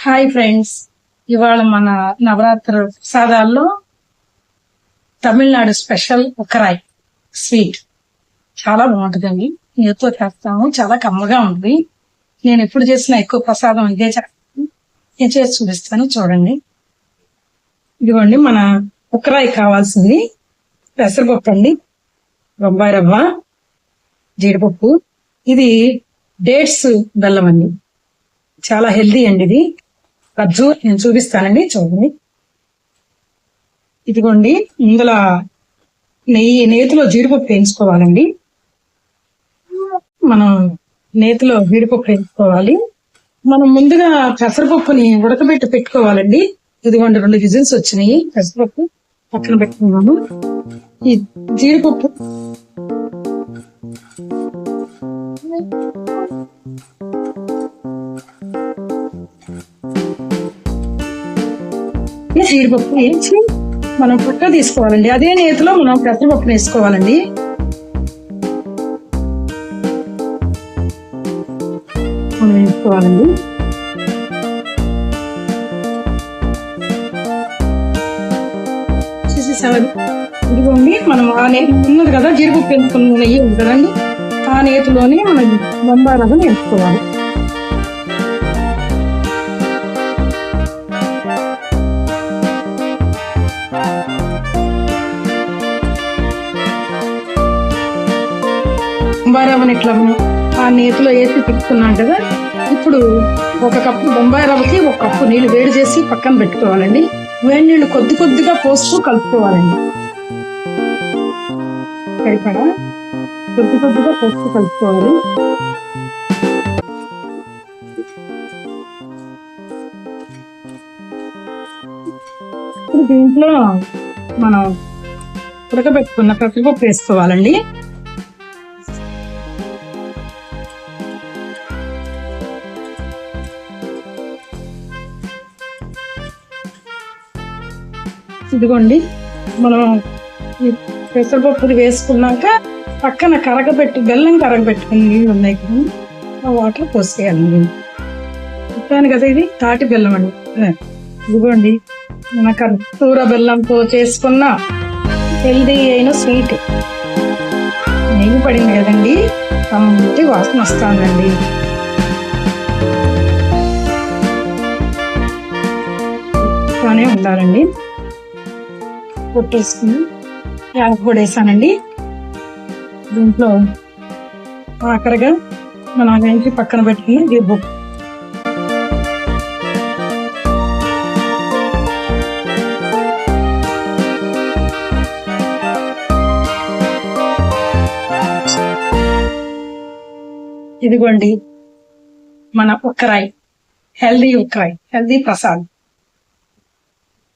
Hi friends. ఇవాళ మన నవరాత్రి ప్రసాదాల్లో తమిళనాడు స్పెషల్ ఉకరాయ్ స్వీట్. చాలా బాగుంటుందండి. నీతో చేస్తాము. చాలా కమ్మగా ఉంది. నేను ఎప్పుడు చేసిన ఎక్కువ ప్రసాదం ఇదే చేస్తాను. నేను చేసి చూపిస్తాను. చూడండి. ఇదిగోండి మన ఉకరాయ్ కావాల్సింది. పెసరపప్పు అండి. బొంబాయి రవ్వ. జీడిపప్పు. ఇది డేట్స్ బెల్లం అండి. చాలా హెల్దీ అండి ఇది. ఖర్జూర్ నేను చూపిస్తానండి చూడండి. ఇదిగోండి ఇందులో నెయ్యి నేతిలో జీడిపప్పు వేయించుకోవాలండి. మనం నేతిలో జీడిపప్పు వేయించుకోవాలి. మనం ముందుగా పెసరపప్పుని ఉడకబెట్టి పెట్టుకోవాలండి. ఇదిగోండి రెండు విజిల్స్ వచ్చినాయి. పెసరపప్పు పక్కన పెట్టుకున్నాము ఈ జీడిపప్పు అలాగే జీడిపప్పు వేయించి మనం పుట్ట తీసుకోవాలండి. అదే నేతిలో మనం పెసరపప్పు వేసుకోవాలండి. మనం వేసుకోవాలండి. ఇదిగోండి మనం ఆ నేతి ఉన్నది కదా జీడిపప్పు ఎంచుకున్న నెయ్యి ఉంది కదండి. ఆ నేతిలోనే మనం బొంబాయి రవ్వని బొంబాయి రవ్వని ఇట్లా ఆ నేతిలో వేసి పెట్టుకున్నాం కదా ఇప్పుడు ఒక కప్పు బొంబాయి రవ్వకి ఒక కప్పు నీళ్ళు వేడి చేసి పక్కన పెట్టుకోవాలండి. వేడి నీళ్ళు కొద్ది కొద్దిగా పోస్తూ కలుపుకోవాలండి. సరిపడా? కొద్ది కొద్దిగా పోస్తూ కలుపుకోవాలి. దీంట్లో మనం ఉడకబెట్టుకున్న పెసరపప్పు వేసుకోవాలండి. ఇదిగోండి మనం ఈ పెసరపప్పుది వేసుకున్నాక పక్కన కరగబెట్టి బెల్లం కరగబెట్టుకుని నీళ్ళు ఉన్నాయి కదా ఆ వాటర్ పోసేయాలి చెప్పాను కదా ఇది తాటి బెల్లం అండి ఇదిగోండి మన కర్పూర బెల్లంతో చేసుకున్న హెల్దీ అయిన స్వీట్. నెయ్యి పడింది కదండి మంచి వాసన వస్తుందండి బాగానే ఉండాలండి. కొట్టేసుకుని యాలకు కూడా వేసానండి దీంట్లో ఆఖరిగా మన వేసి పక్కన పెట్టుకుని గిబ్బు ఇదిగోండి మన ఉక్కరాయి హెల్దీ ఉక్కరాయి హెల్దీ ప్రసాద్.